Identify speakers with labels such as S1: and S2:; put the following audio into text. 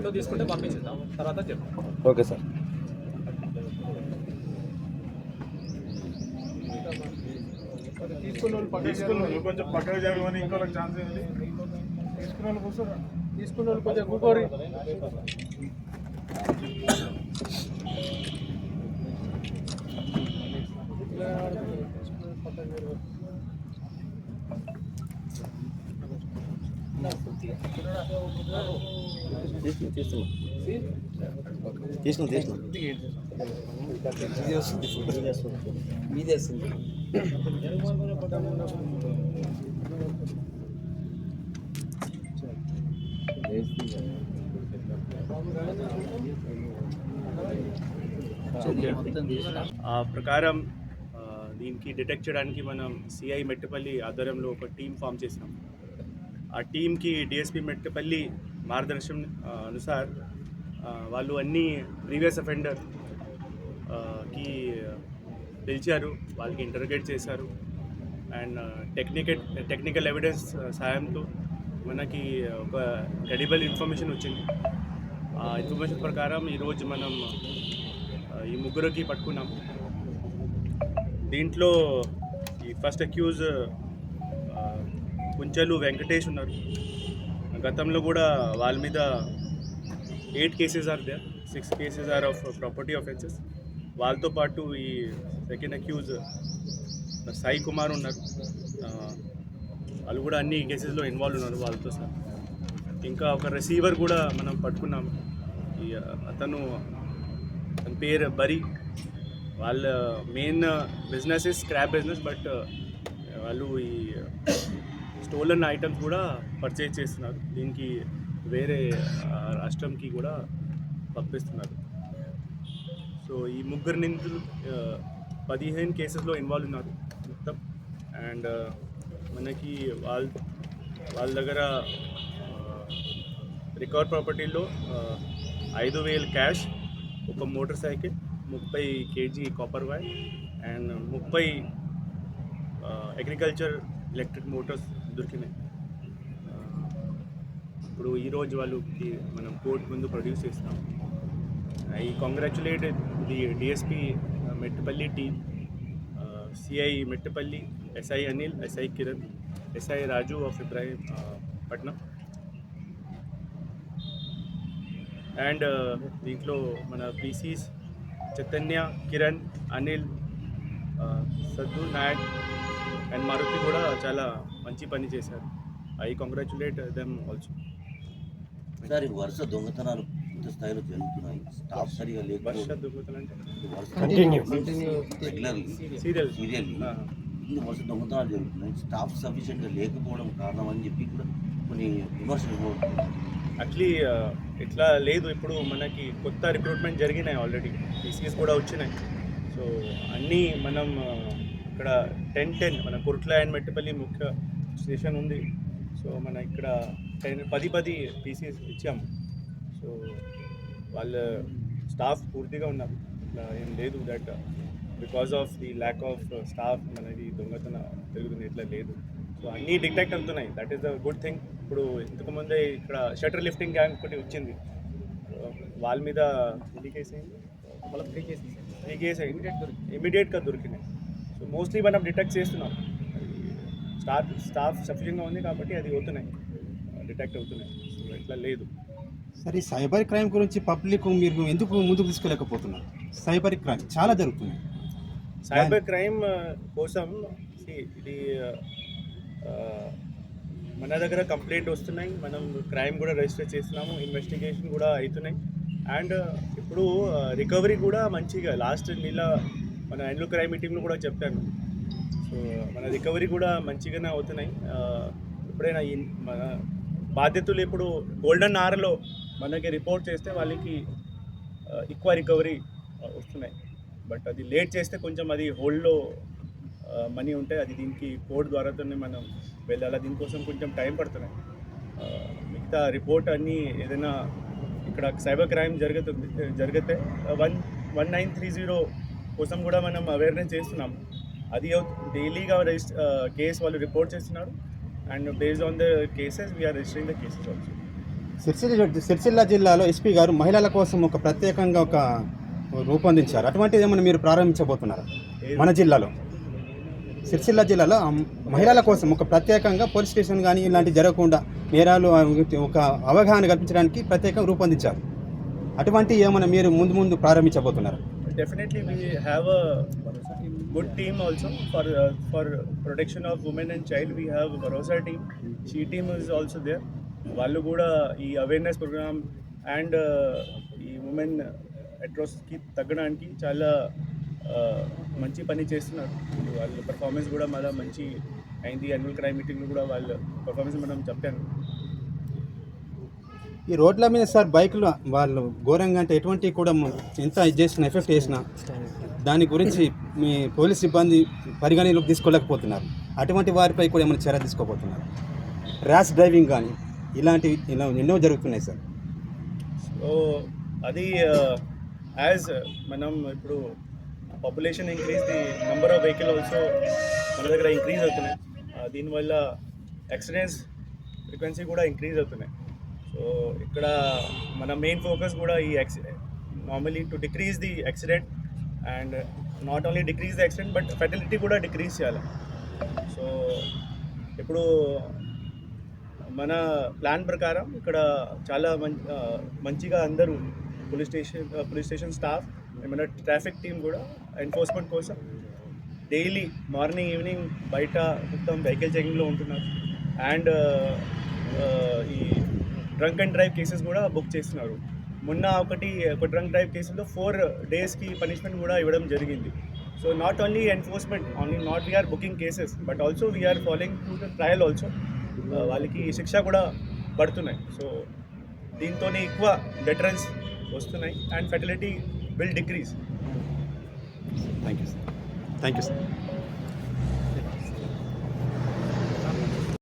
S1: Photo తీసుకుంటే పంపించేద్దాం. తర్వాత చెప్తాం.
S2: Okay sir.
S3: తీసుకున్న వాళ్ళు పక్కకి
S4: తీసుకున్న వాళ్ళు కొంచెం పక్కకు జరగమని ఇంకోళ్ళకి ఛాన్స్ ఏంటి
S3: తీసుకున్న వాళ్ళు కూర్చోరా తీసుకున్న వాళ్ళు కొంచెం కూకోరి.
S2: తీసిన తీసిన
S5: మీదే వస్తుంది
S6: ఆ ప్రకారం దీనికి డిటెక్ట్ చేయడానికి మనం సిఐ మెట్టపల్లి ఆధ్వర్యంలో ఒక టీం ఫామ్ చేసినాం. ఆ టీంకి డిఎస్పి మెట్టపల్లి మార్గదర్శనం అనుసార్ వాళ్ళు అన్ని ప్రీవియస్ అఫెండర్కి పిలిచారు వాళ్ళకి ఇంటర్గేట్ చేశారు. అండ్ టెక్నికల్ టెక్నికల్ ఎవిడెన్స్ సాయంతో మనకి ఒక క్రెడిబుల్ ఇన్ఫర్మేషన్ వచ్చింది. ఆ ఇన్ఫర్మేషన్ ప్రకారం ఈరోజు మనం ఈ ముగ్గురికి పట్టుకున్నాం. దీంట్లో ఈ ఫస్ట్ అక్యూజ్ కుంచెలు వెంకటేష్ ఉన్నారు. గతంలో కూడా వాళ్ళ మీద eight cases are they six cases are of property offences. వాళ్ళతో పాటు ఈ సెకండ్ అక్యూజ్ సాయి కుమార్ ఉన్నారు. వాళ్ళు కూడా అన్ని కేసెస్లో ఇన్వాల్వ్ ఉన్నారు వాళ్ళతో సార్. ఇంకా ఒక రిసీవర్ కూడా మనం పట్టుకున్నాం. ఈ అతను అతని పేరు బరి. వాళ్ళ main business is scrap business but వాళ్ళు ఈ స్టోలన్ ఐటమ్స్ కూడా పర్చేజ్ చేస్తున్నారు. దీనికి వేరే రాష్ట్రంకి కూడా పంపిస్తున్నారు. సో ఈ ముగ్గురు నిందులు పదిహేను కేసెస్లో ఇన్వాల్వ్ ఉన్నారు మొత్తం. అండ్ మనకి వాళ్ళ వాళ్ళ దగ్గర రికార్డ్ ప్రాపర్టీలో ఐదు వేలు క్యాష్ ఒక మోటార్ సైకిల్ ముప్పై కేజీ కాపర్ వైర్ అండ్ ముప్పై అగ్రికల్చర్ ఎలక్ట్రిక్ మోటార్స్ దొరికినాయి ఆ, ఇప్పుడు ఈరోజు వాళ్ళకి మనం కోర్ట్ ముందు ప్రొడ్యూస్ చేస్తాం. I congratulate the DSP Metpally team CI Metpally SI Anil SI Kiran SI Raju of Ibrahim Patnam. And దీంట్లో మన పీసీస్ చైతన్య కిరణ్ అనిల్ సద్దు నాయక్ అండ్ మారుతి కూడా చాలా మంచి పని చేశారు. I congratulate them also
S5: sir ఈ వరుస దొంగతనాలు ఇంత స్థాయిలో జరుగుతున్నాయి. స్టాఫ్ సరిగా
S6: సీరియల్
S5: ఇన్ని వరుస దొంగతనాలు. జరుగుతున్నాయి. స్టాఫ్ సఫిషియెంట్గా లేకపోవడం కారణం అని చెప్పి కూడా కొన్ని విమర్శలు.
S6: యాక్చువల్లీ ఇట్లా లేదు. ఇప్పుడు మనకి కొత్త రిక్రూట్మెంట్ జరిగినాయి ఆల్రెడీ పీసీఎస్ కూడా వచ్చినాయి. సో అన్నీ మనం ఇక్కడ టెన్ టెన్ మన కుర్ట్ల అండ్ మెట్టపల్లి ముఖ్య స్టేషన్ ఉంది. సో మన ఇక్కడ టెన్ పది పది పీసీఎస్ ఇచ్చాము సో వాళ్ళ స్టాఫ్ పూర్తిగా ఉన్నారు. ఇట్లా ఏం లేదు that because of the lack of staff మనది దొంగతన జరుగుతుంది. ఇట్లా లేదు. సో అన్నీ డిటెక్ట్ అవుతున్నాయి. That is the good thing ఇప్పుడు ఇంతకుముందే ఇక్కడ షటర్ లిఫ్టింగ్ గ్యాంగ్ ఒకటి వచ్చింది. వాళ్ళ మీద ఎన్ని కేసు అయింది.
S1: త్రీ కేసెస్
S6: త్రీ కేసు ఇమీడియట్గా దొరికినాయి. సో మోస్ట్లీ మనం డిటెక్ట్ చేస్తున్నాం. స్టాఫ్ స్టాఫ్ సఫిషియెంట్గా ఉంది కాబట్టి అది అవుతున్నాయి. డిటెక్ట్ అవుతున్నాయి. సో ఇట్లా లేదు.
S7: సరే సైబర్ క్రైమ్ గురించి పబ్లిక్ మీరు ఎందుకు ముందుకు తీసుకెళ్ళకపోతున్నారు సైబర్ క్రైమ్ చాలా జరుగుతున్నాయి.
S6: సైబర్ క్రైమ్ కోసం ఇది మన దగ్గర కంప్లైంట్ వస్తున్నాయి. మనం క్రైమ్ కూడా రిజిస్టర్ చేస్తున్నాము. ఇన్వెస్టిగేషన్ కూడా అవుతున్నాయి. అండ్ ఇప్పుడు రికవరీ కూడా మంచిగా లాస్ట్ నెల మన యాన్యువల్ క్రైమ్ మీటింగ్లో కూడా చెప్పాను. సో మన రికవరీ కూడా మంచిగానే అవుతున్నాయి. ఎప్పుడైనా ఈ మన బాధ్యతలు ఇప్పుడు గోల్డెన్ ఆర్లో మనకి రిపోర్ట్ చేస్తే వాళ్ళకి ఎక్కువ రికవరీ వస్తున్నాయి. బట్ అది లేట్ చేస్తే కొంచెం అది హోల్డ్లో మనీ ఉంటే అది దీనికి కోడ్ ద్వారాతోనే మనం వెళ్ళాలి. దీనికోసం కొంచెం టైం పడుతున్నాయి. మిగతా రిపోర్ట్ అన్నీ ఏదైనా ఇక్కడ సైబర్ క్రైమ్ జరుగుతుంది జరిగితే one one nine three zero కోసం కూడా మనం అవేర్నెస్ చేస్తున్నాం అది డైలీగా రిజిస్టర్ కేసు వాళ్ళు రిపోర్ట్ చేస్తున్నారు. And based on the cases we are registering the cases also
S7: Sircilla Sircilla జిల్లాలో ఎస్పీ గారు మహిళల కోసం ఒక ప్రత్యేకంగా ఒక రూపొందించారు. అటువంటిది ఏమైనా మీరు ప్రారంభించబోతున్నారా? మన జిల్లాలో. సిరిసిల్ల జిల్లాలో మహిళల కోసం ఒక ప్రత్యేకంగా పోలీస్ స్టేషన్ కానీ ఇలాంటివి జరగకుండా నేరాలు ఒక అవగాహన కల్పించడానికి ప్రత్యేకంగా రూపొందించారు. అటువంటి ఏమైనా మీరు ముందు ముందు ప్రారంభించబోతున్నారా?
S6: Definitely we have a good team also for uh, for protection of women and child we have Barosa team she team is also there వాళ్ళు కూడా ఈ అవేర్నెస్ ప్రోగ్రామ్ అండ్ ఈ ఉమెన్ అట్రాసిటీకి తగ్గడానికి చాలా uh, మంచి పని చేస్తున్నారు వాళ్ళ పర్ఫార్మెన్స్ కూడా మళ్ళీ మంచి అయింది యాన్యువల్ క్రైమ్ మీటింగ్లో కూడా వాళ్ళ పర్ఫార్మెన్స్ మనం చెప్పాను
S7: ఈ రోడ్ల మీద సార్ బైకులు వాళ్ళు ఘోరంగా అంటే ఎటువంటి కూడా ఎంత ఇది చేసిన ఎఫెక్ట్ చేసినా దాని గురించి మీ పోలీస్ సిబ్బంది పరిగణలోకి తీసుకోలేకపోతున్నారు. అటువంటి వారిపై కూడా ఏమైనా చర్య తీసుకోబోతున్నారు? ర్యాష్ డ్రైవింగ్ కానీ ఇలాంటివి ఇలా ఎన్నో జరుగుతున్నాయి సార్.
S6: సో అది యాజ్ మనం ఇప్పుడు population increase the number of vehicle also మన దగ్గర ఇంక్రీజ్ అవుతున్నాయి. దీనివల్ల యాక్సిడెంట్స్ ఫ్రీక్వెన్సీ కూడా ఇంక్రీజ్ అవుతున్నాయి. సో ఇక్కడ మన మెయిన్ ఫోకస్ కూడా ఈ normally to decrease the accident and not only decrease the accident but fatality కూడా డిక్రీజ్ చేయాలి. సో ఇప్పుడు మన ప్లాన్ ప్రకారం ఇక్కడ చాలా మంచి మంచిగా అందరూ police station police station staff మన ట్రాఫిక్ టీం కూడా ఎన్ఫోర్స్మెంట్ కోసం డైలీ మార్నింగ్ ఈవినింగ్ బయట మొత్తం వెహికల్ చెకింగ్లో ఉంటున్నారు. And drunk and drive cases కూడా బుక్ చేస్తున్నారు. మొన్న ఒకటి ఒక డ్రంక్ డ్రైవ్ కేసులో ఫోర్ డేస్కి పనిష్మెంట్ కూడా ఇవ్వడం జరిగింది. So not only enforcement only not we are booking cases but also we are following to the trial also వాళ్ళకి శిక్ష కూడా పడుతున్నాయి. సో దీంతో ఎక్కువ డెటరెన్స్ వస్తున్నాయి and fatality will decrease
S7: thank you sir thank you sir